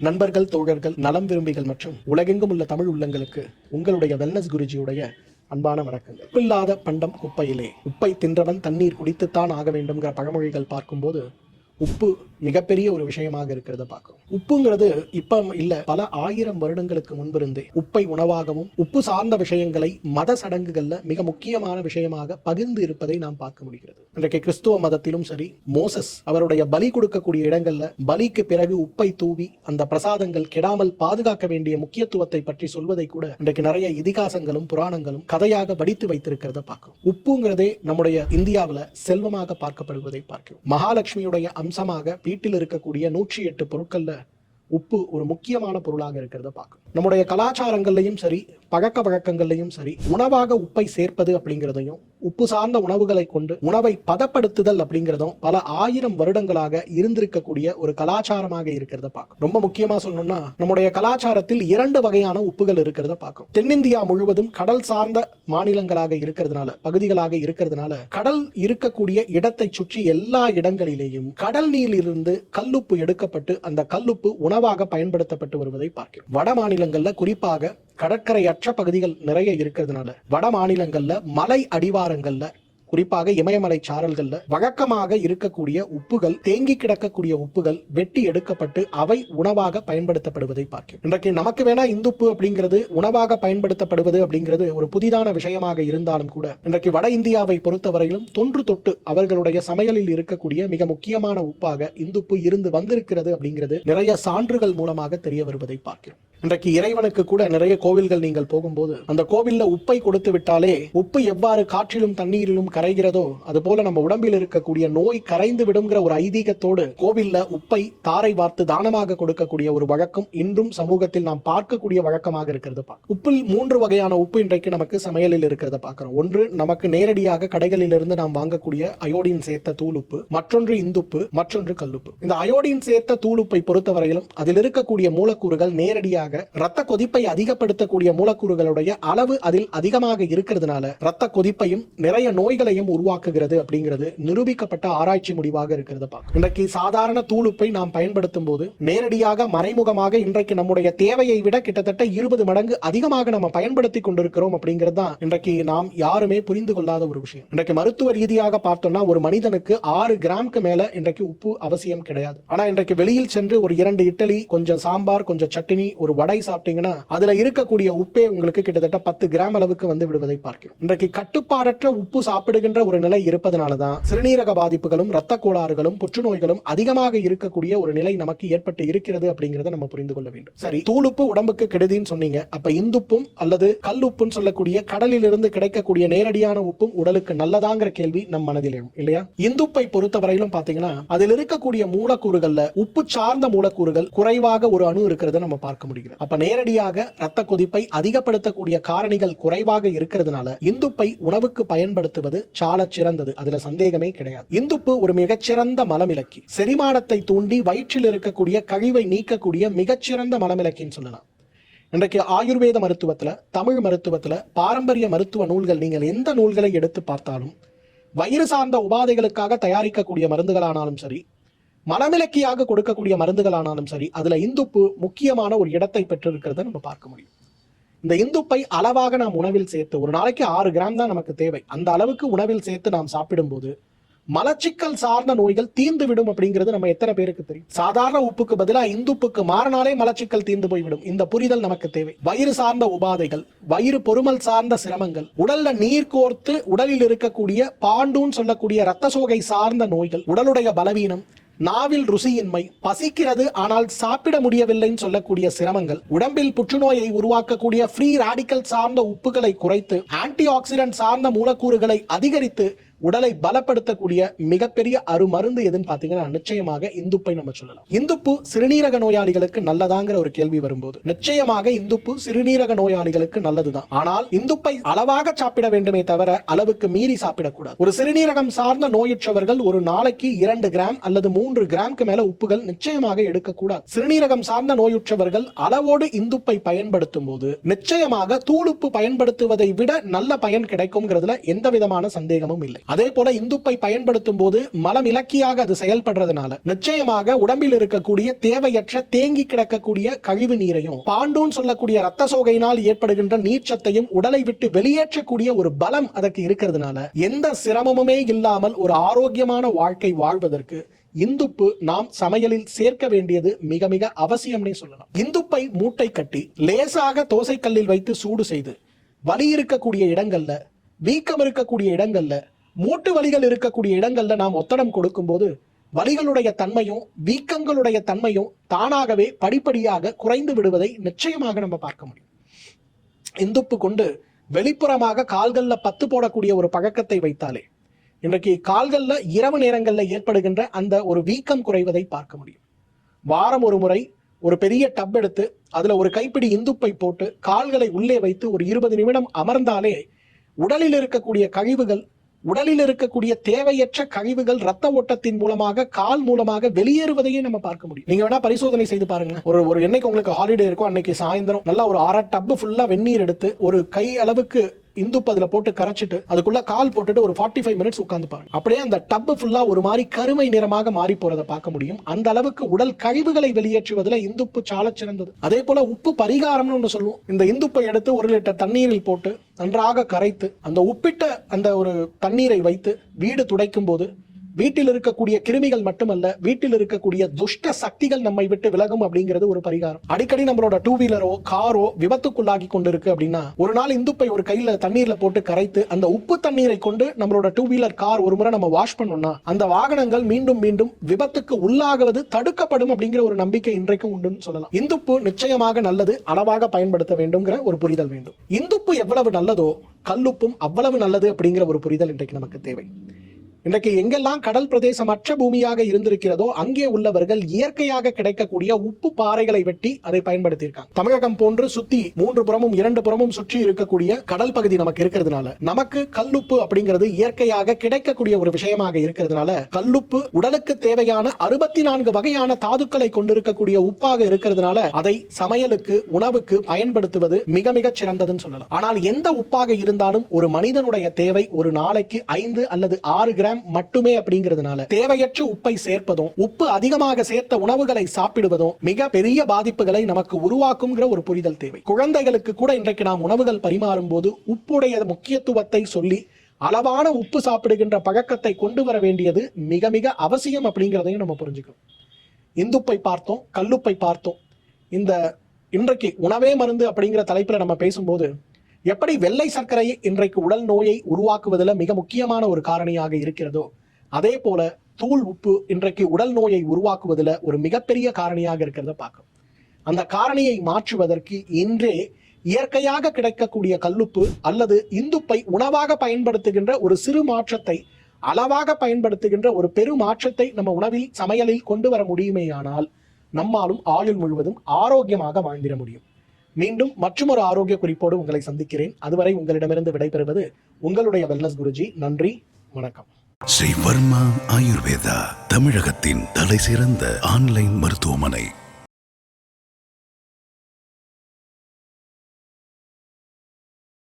நண்பர்கள் தோழர்கள் நலம் விரும்பிகள் மற்றும் உலகெங்கும் உள்ள தமிழ் உள்ளங்களுக்கு உங்களுடைய வெல்னஸ் குருஜியுடைய அன்பான வணக்கங்கள். உப்பில்லாத பண்டம் குப்பையிலே. உப்பை தின்றவன் தண்ணீர் குடித்துத்தான் ஆக வேண்டும்ங்கிற பழமொழிகள் பார்க்கும்போது உப்பு மிகப்பெரிய ஒரு விஷயமாக இருக்கிறத பார்க்கிறோம். உப்புங்கிறது இப்ப இல்ல பல ஆயிரம் வருடங்களுக்கு முன்பிருந்தே உப்பை உணவாகவும் உப்பு சார்ந்த விஷயங்களை மத சடங்குகள்ல மிக முக்கியமான விஷயமாக பகிர்ந்து இருப்பதை நாம் பார்க்க முடிகிறது. இன்றைக்கு கிறிஸ்துவ மதத்திலும் சரி மோசஸ் அவருடைய பலி கொடுக்கக்கூடிய இடங்கள்ல பலிக்கு பிறகு உப்பை தூவி அந்த பிரசாதங்கள் கெடாமல் பாதுகாக்க வேண்டிய முக்கியத்துவத்தை பற்றி சொல்வதை கூட இன்றைக்கு நிறைய இதிகாசங்களும் புராணங்களும் கதையாக வடித்து வைத்திருக்கிறத பார்க்கிறோம். உப்புங்கிறதே நம்முடைய இந்தியாவுல செல்வமாக பார்க்கப்படுவதை பார்க்கிறோம். மகாலட்சுமியுடைய அம்சமாக பி. வீட்டில் இருக்கக்கூடிய நூற்றி எட்டு பொருட்களில் உப்பு ஒரு முக்கியமான பொருளாக இருக்கிறத பார்க்கணும். நம்முடைய கலாச்சாரங்கள்லையும் சரி பழக்க வழக்கங்கள்லையும் சரி உணவாக உப்பை சேர்ப்பது அப்படிங்கிறதையும் உப்பு சார்ந்த உணவுகளை கொண்டு உணவை பதப்படுத்துதல் அப்படிங்கிறதும் பல ஆயிரம் வருடங்களாக இருந்திருக்கக்கூடிய ஒரு கலாச்சாரமாக இருக்கிறத பார்க்கும். ரொம்ப முக்கியமா சொல்லணும்னா நம்முடைய கலாச்சாரத்தில் இரண்டு வகையான உப்புகள் இருக்கிறத பார்க்கும். தென்னிந்தியா முழுவதும் கடல் சார்ந்த மாநிலங்களாக இருக்கிறதுனால பகுதிகளாக இருக்கிறதுனால கடல் இருக்கக்கூடிய இடத்தை சுற்றி எல்லா இடங்களிலேயும் கடல் நீரிலிருந்து கல்லுப்பு எடுக்கப்பட்டு அந்த கல்லுப்பு உணவாக பயன்படுத்தப்பட்டு வருவதை பார்க்கிறோம். வட மாநிலங்கள்ல குறிப்பாக கடற்கரையற்ற பகுதிகள் நிறைய இருக்கிறதுனால வட மாநிலங்கள்ல மலை அடிவாரங்கள்ல குறிப்பாக இமயமலை சாரல்கள்ல வழக்கமாக இருக்கக்கூடிய உப்புகள் தேங்கி கிடக்கக்கூடிய உப்புகள் வெட்டி எடுக்கப்பட்டு அவை உணவாக பயன்படுத்தப்படுவதை பார்க்கிறோம். இன்றைக்கு நமக்கு வேணா இந்துப்பு அப்படிங்கிறது உணவாக பயன்படுத்தப்படுவது அப்படிங்கிறது ஒரு புதிதான விஷயமாக இருந்தாலும் கூட இன்றைக்கு வட இந்தியாவை பொறுத்தவரையிலும் தொன்று தொட்டு அவர்களுடைய சமையலில் இருக்கக்கூடிய மிக முக்கியமான உப்பாக இந்துப்பு இருந்து வந்திருக்கிறது அப்படிங்கிறது நிறைய சான்றுகள் மூலமாக தெரிய வருவதை பார்க்கிறோம். இன்றைக்கு இறைவனுக்கு கூட நிறைய கோவில்கள் நீங்கள் போகும்போது அந்த கோவில்ல உப்பை கொடுத்து விட்டாலே உப்பு எவ்வாறு காற்றிலும் தண்ணீரிலும் கரைகிறதோ அது போல நம்ம உடம்பில் இருக்கக்கூடிய நோய் கரைந்து விடுங்கிற ஒரு ஐதீகத்தோடு கோவில்ல உப்பை தாரை வார்த்து தானமாக கொடுக்கக்கூடிய ஒரு வழக்கம் இன்றும் சமூகத்தில் நாம் பார்க்கக்கூடிய வழக்கமாக இருக்கிறது உப்பில் மூன்று வகையான உப்பு இன்றைக்கு நமக்கு சமையலில் இருக்கிறத பார்க்கிறோம். ஒன்று நமக்கு நேரடியாக கடைகளில் இருந்து நாம் வாங்கக்கூடிய அயோடின் சேர்த்த தூளுப்பு மற்றொன்று இந்துப்பு மற்றொன்று கல்லுப்பு. இந்த அயோடின் சேர்த்த தூளுப்பை பொறுத்தவரையிலும் அதில் இருக்கக்கூடிய மூலக்கூறுகள் நேரடியாக ரத்த கொதிப்பை அதிகப்படுத்தக்கூடிய மூலக்கூறுகளுடைய அளவு அதில் அதிகமாக இருக்கிறதுனால ரத்த கொதிப்பையும் நிறைய நோய்களையும் உருவாக்குகிறது அப்படிங்கிறது நிரூபிக்கப்பட்ட ஆராய்ச்சி முடிவாக இருக்கிறது இன்றைக்கு சாதாரண தூளுப்பை நாம் பயன்படுத்தும் போது நேரடியாக மறைமுகமாக இன்றைக்கு நம்முடைய தேவையை விட கிட்டத்தட்ட இருபது மடங்கு அதிகமாக நம்ம பயன்படுத்தி கொண்டிருக்கிறோம் அப்படிங்கிறது தான் இன்றைக்கு நாம் யாருமே புரிந்து கொள்ளாத ஒரு விஷயம். இன்றைக்கு மருத்துவ ரீதியாக பார்த்தோம்னா ஒரு மனிதனுக்கு ஆறு கிராம்க்கு மேல இன்றைக்கு உப்பு அவசியம் கிடையாது. ஆனா இன்றைக்கு வெளியில் சென்று ஒரு இரண்டு இட்லி கொஞ்சம் சாம்பார் கொஞ்சம் சட்னி ஒரு வடை சாப்பிட்டீங்கன்னா அதுல இருக்கக்கூடிய உப்பே உங்களுக்கு கிட்டத்தட்ட பத்து கிராம் அளவுக்கு வந்து விடுவதை பார்க்கிறோம். இன்றைக்கு கட்டுப்பாடற்ற உப்பு சாப்பிடுகின்ற ஒரு நிலை இருப்பதனாலதான் சிறுநீரக பாதிப்புகளும் ரத்த கோளாறுகளும் புற்றுநோய்களும் அதிகமாக இருக்கக்கூடிய ஒரு நிலை நமக்கு ஏற்பட்டு இருக்கிறது அப்படிங்கறத நம்ம புரிந்து கொள்ள வேண்டும். சரி தூளுப்பு உடம்புக்கு கெடுதின்னு சொன்னீங்க. அப்ப இந்துப்பும் அல்லது கல் உப்புன்னு சொல்லக்கூடிய கடலில் இருந்து கிடைக்கக்கூடிய நேரடியான உப்பும் உடலுக்கு நல்லதாங்கிற கேள்வி நம் மனதில் இல்லையா? இந்துப்பை பொறுத்தவரையிலும் பாத்தீங்கன்னா அதில் இருக்கக்கூடிய மூலக்கூறுகள்ல உப்பு சார்ந்த மூலக்கூறுகள் குறைவாக ஒரு அணு இருக்கிறத நம்ம பார்க்க முடியும். முடிகிறது அப்ப நேரடியாக ரத்த கொதிப்பை அதிகப்படுத்தக்கூடிய காரணிகள் குறைவாக இருக்கிறதுனால இந்துப்பை உணவுக்கு பயன்படுத்துவது சால சிறந்தது. அதுல சந்தேகமே கிடையாது. இந்துப்பு ஒரு மிகச்சிறந்த மலமிளக்கி செரிமானத்தை தூண்டி வயிற்றில் இருக்கக்கூடிய கழிவை நீக்கக்கூடிய மிகச்சிறந்த மலமிளக்கின்னு சொல்லலாம். இன்றைக்கு ஆயுர்வேத மருத்துவத்துல தமிழ் மருத்துவத்துல பாரம்பரிய மருத்துவ நூல்கள் நீங்கள் எந்த நூல்களை எடுத்து பார்த்தாலும் வயிறு சார்ந்த உபாதைகளுக்காக தயாரிக்கக்கூடிய மருந்துகளானாலும் சரி மனமிலக்கியாக கொடுக்கக்கூடிய மருந்துகளானாலும் சரி அதுல இந்துப்பு முக்கியமான ஒரு இடத்தை பெற்றிருக்கிறத நம்ம பார்க்க முடியும். இந்த இந்துப்பை அளவாக நாம் உணவில் சேர்த்து ஒரு நாளைக்கு ஆறு கிராம் தான் நமக்கு தேவை. அந்த அளவுக்கு உணவில் சேர்த்து நாம் சாப்பிடும்போது மலச்சிக்கல் சார்ந்த நோய்கள் தீர்ந்து விடும் அப்படிங்கிறது நம்ம எத்தனை பேருக்கு தெரியும்? சாதாரண உப்புக்கு பதிலா இந்துப்புக்கு மாறினாலே மலச்சிக்கல் தீர்ந்து போய்விடும். இந்த புரிதல் நமக்கு தேவை. வயிறு சார்ந்த உபாதைகள் வயிறு பொறுமல் சார்ந்த சிரமங்கள் உடல்ல நீர் கோர்த்து உடலில் இருக்கக்கூடிய பாண்டூன்னு சொல்லக்கூடிய ரத்த சோகை சார்ந்த நோய்கள் உடலுடைய பலவீனம் நாவில் ருசியின்மை பசிக்கிறது ஆனால் சாப்பிட முடியவில்லைன்னு சொல்லக்கூடிய சிரமங்கள் உடம்பில் புற்றுநோயை உருவாக்கக்கூடிய ஃப்ரீ ராடிக்கல் சார்ந்த உப்புகளை குறைத்து ஆன்டி ஆக்சிடென்ட் சார்ந்த மூலக்கூறுகளை அதிகரித்து உடலை பலப்படுத்தக்கூடிய மிகப்பெரிய அருமருந்து எதுன்னு பாத்தீங்கன்னா நிச்சயமாக இந்துப்பை நம்ம சொல்லலாம். இந்துப்பு சிறுநீரக நோயாளிகளுக்கு நல்லதாங்கிற ஒரு கேள்வி வரும்போது நிச்சயமாக இந்துப்பு சிறுநீரக நோயாளிகளுக்கு நல்லதுதான். ஆனால் இந்துப்பை அளவாக சாப்பிட வேண்டுமே தவிர அளவுக்கு மீறி சாப்பிடக்கூடாது. ஒரு சிறுநீரகம் சார்ந்த நோயுற்றவர்கள் ஒரு நாளைக்கு இரண்டு கிராம் அல்லது மூன்று கிராம்க்கு மேல உப்புகள் நிச்சயமாக எடுக்கக்கூடாது. சிறுநீரகம் சார்ந்த நோயுற்றவர்கள் அளவோடு இந்துப்பை பயன்படுத்தும் போது நிச்சயமாக தூளுப்பு பயன்படுத்துவதை விட நல்ல பயன் கிடைக்கும்ங்கிறதுல எந்த விதமான சந்தேகமும் இல்லை. அதே போல இந்துப்பை பயன்படுத்தும் போது மலம் இலக்கியாக அது செயல்படுறதுனால நிச்சயமாக உடம்பில் இருக்கக்கூடிய தேவையற்ற தேங்கி கிடக்கக்கூடிய கழிவு நீரையும் பாண்டூன் சொல்லக்கூடிய ரத்த சோகையினால் ஏற்படுகின்ற நீர்ச்சத்தையும் உடலை விட்டு வெளியேற்றக்கூடிய ஒரு பலம் அதற்கு இருக்கிறதுனால எந்த சிரமமுமே இல்லாமல் ஒரு ஆரோக்கியமான வாழ்க்கை வாழ்வதற்கு இந்துப்பு நாம் சமையலில் சேர்க்க வேண்டியது மிக மிக அவசியம்னே சொல்லலாம். இந்துப்பை மூட்டை கட்டி லேசாக தோசைக்கல்லில் வைத்து சூடு செய்து வலி இருக்கக்கூடிய இடங்கள்ல வீக்கம் இருக்கக்கூடிய இடங்கள்ல மூட்டு வலிகள் இருக்கக்கூடிய இடங்கள்ல நாம் ஒத்தடம் கொடுக்கும்போது வலிகளுடைய தன்மையும் வீக்கங்களுடைய தன்மையும் தானாகவே படிப்படியாக குறைந்து விடுவதை நிச்சயமாக நம்ம பார்க்க முடியும். இந்துப்பு கொண்டு வெளிப்புறமாக கால்கள்ல பத்து போடக்கூடிய ஒரு பழக்கத்தை வைத்தாலே இன்றைக்கு கால்கள்ல இரவு நேரங்கள்ல ஏற்படுகின்ற அந்த ஒரு வீக்கம் குறைவதை பார்க்க முடியும். வாரம் ஒரு முறை ஒரு பெரிய டப் எடுத்து அதுல ஒரு கைப்பிடி இந்துப்பை போட்டு கால்களை உள்ளே வைத்து ஒரு இருபது நிமிடம் அமர்ந்தாலே உடலில் இருக்கக்கூடிய கழிவுகள் உடலில் இருக்கக்கூடிய தேவையற்ற கழிவுகள் ரத்த ஓட்டத்தின் மூலமாக கால் மூலமாக வெளியேறுவதையே நம்ம பார்க்க முடியும். நீங்க வேணா பரிசோதனை செய்து பாருங்க ஒரு ஒரு என்னைக்கு உங்களுக்கு ஹாலிடே இருக்கும் அன்னைக்கு சாயந்தரம் நல்லா ஒரு அரை டப்பு ஃபுல்லா வெந்நீர் எடுத்து ஒரு கை அளவுக்கு இந்துப்பு அதில் போட்டு கரைச்சிட்டு அதுக்குள்ள கால் போட்டுட்டு ஒரு ஃபார்ட்டி ஃபைவ் மினிட்ஸ் உட்காந்துப்பாங்க அப்படியே அந்த டப் ஃபுல்லாக ஒரு மாதிரி கருமை நிறமாக மாறி போறதை பார்க்க முடியும். அந்த அளவுக்கு உடல் கழிவுகளை வெளியேற்றுவதில் இந்துப்பு சால சிறந்தது. அதே போல உப்பு பரிகாரம்னு ஒன்று சொல்லுவோம். இந்த இந்துப்பை எடுத்து ஒரு லிட்டர் தண்ணீரில் போட்டு நன்றாக கரைத்து அந்த உப்பிட்ட அந்த ஒரு தண்ணீரை வைத்து வீடு துடைக்கும் போது வீட்டில் இருக்கக்கூடிய கிருமிகள் மட்டுமல்ல வீட்டில் இருக்கக்கூடிய துஷ்ட சக்திகள் நம்மை விட்டு விலகும் அப்படிங்கிறது ஒரு பரிகாரம். அடிக்கடி நம்மளோட டூ வீலரோ காரோ விபத்துக்குள்ளாகி கொண்டிருக்கு அப்படின்னா ஒரு நாள் இந்துப்பை ஒரு கையில தண்ணீர்ல போட்டு கரைத்து அந்த உப்பு தண்ணீரை கொண்டு நம்மளோட டூ வீலர் கார் ஒரு முறை நம்ம வாஷ் பண்ணோம்னா அந்த வாகனங்கள் மீண்டும் மீண்டும் விபத்துக்கு உள்ளாகுவது தடுக்கப்படும் அப்படிங்கிற ஒரு நம்பிக்கை இன்றைக்கும் உண்டுன்னு சொல்லலாம். இந்துப்பு நிச்சயமாக நல்லது அளவாக பயன்படுத்த வேண்டும்ங்கிற ஒரு புரிதல் வேண்டும். இந்துப்பு எவ்வளவு நல்லதோ கல்லுப்பும் அவ்வளவு நல்லது அப்படிங்கிற ஒரு புரிதல் இன்றைக்கு நமக்கு தேவை. இன்றைக்கு எங்கெல்லாம் கடல் பிரதேசம் அற்ற பூமியாக இருந்திருக்கிறதோ அங்கே உள்ளவர்கள் இயற்கையாக கிடைக்கக்கூடிய உப்பு பாறைகளை வெட்டி அதை பயன்படுத்தியிருக்காங்க. தமிழகம் போன்று சுத்தி மூன்று புறமும் இரண்டு புறமும் சுற்றி இருக்கக்கூடிய கடல் பகுதி நமக்கு இருக்கிறதுனால நமக்கு கல்லுப்பு அப்படிங்கிறது இயற்கையாக கிடைக்கக்கூடிய ஒரு விஷயமாக இருக்கிறதுனால கல்லுப்பு உடலுக்கு தேவையான அறுபத்தி நான்கு வகையான தாதுக்களை கொண்டிருக்கக்கூடிய உப்பாக இருக்கிறதுனால அதை சமையலுக்கு உணவுக்கு பயன்படுத்துவது மிக மிக சிறந்ததுன்னு சொல்லலாம். ஆனால் எந்த உப்பாக இருந்தாலும் ஒரு மனிதனுடைய தேவை ஒரு நாளைக்கு ஐந்து அல்லது ஆறு கிராம் மட்டுமே அப்படிங்கிறதுனால தேவையற்ற உப்பை சேர்ப்பதும் உப்பு அதிகமாக சேர்த்த உணவுகளை சாப்பிடுவதும் மிக பெரிய பாதிப்புகளை நமக்கு உருவாக்கும்ங்கிற ஒரு புரிதல் தேவை. குழந்தைகளுக்கு கூட இன்றைக்கு நாம் உணவுகள் பரிமாறும் போது உப்புடைய முக்கியத்துவத்தை சொல்லி அளவான உப்பு சாப்பிடுகின்ற பழக்கத்தை கொண்டு வர வேண்டியது மிக மிக அவசியம் அப்படிங்கிறதையும் நம்ம புரிஞ்சுக்கணும். இந்துப்பை பார்த்தோம் கல்லுப்பை பார்த்தோம். இந்த இன்றைக்கு உணவே மருந்து அப்படிங்கிற தலைப்புல நம்ம பேசும்போது எப்படி வெள்ளை சர்க்கரை இன்றைக்கு உடல் நோயை உருவாக்குவதில் மிக முக்கியமான ஒரு காரணியாக இருக்கிறதோ அதே போல தூள் உப்பு இன்றைக்கு உடல் நோயை உருவாக்குவதில் ஒரு மிகப்பெரிய காரணியாக இருக்கிறத பார்க்கும் அந்த காரணியை மாற்றுவதற்கு இன்றே இயற்கையாக கிடைக்கக்கூடிய கல்லுப்பு அல்லது இந்துப்பை உணவாக பயன்படுத்துகின்ற ஒரு சிறு மாற்றத்தை அளவாக பயன்படுத்துகின்ற ஒரு பெரு மாற்றத்தை நம்ம உணவில் சமையலில் கொண்டு வர முடியுமேயானால் நம்மாலும் ஆயுள் முழுவதும் ஆரோக்கியமாக வாழ்ந்திட முடியும். மீண்டும் மற்றொரு ஆரோக்கிய குறிப்போடு உங்களை சந்திக்கிறேன். அதுவரை உங்களிடமிருந்து விடைபெறுவது உங்களுடைய வெல்னஸ் குருஜி. நன்றி வணக்கம். ஸ்ரீ வர்மா ஆயுர்வேதா தமிழகத்தின் தலை சிறந்த ஆன்லைன் மருத்துவமனை.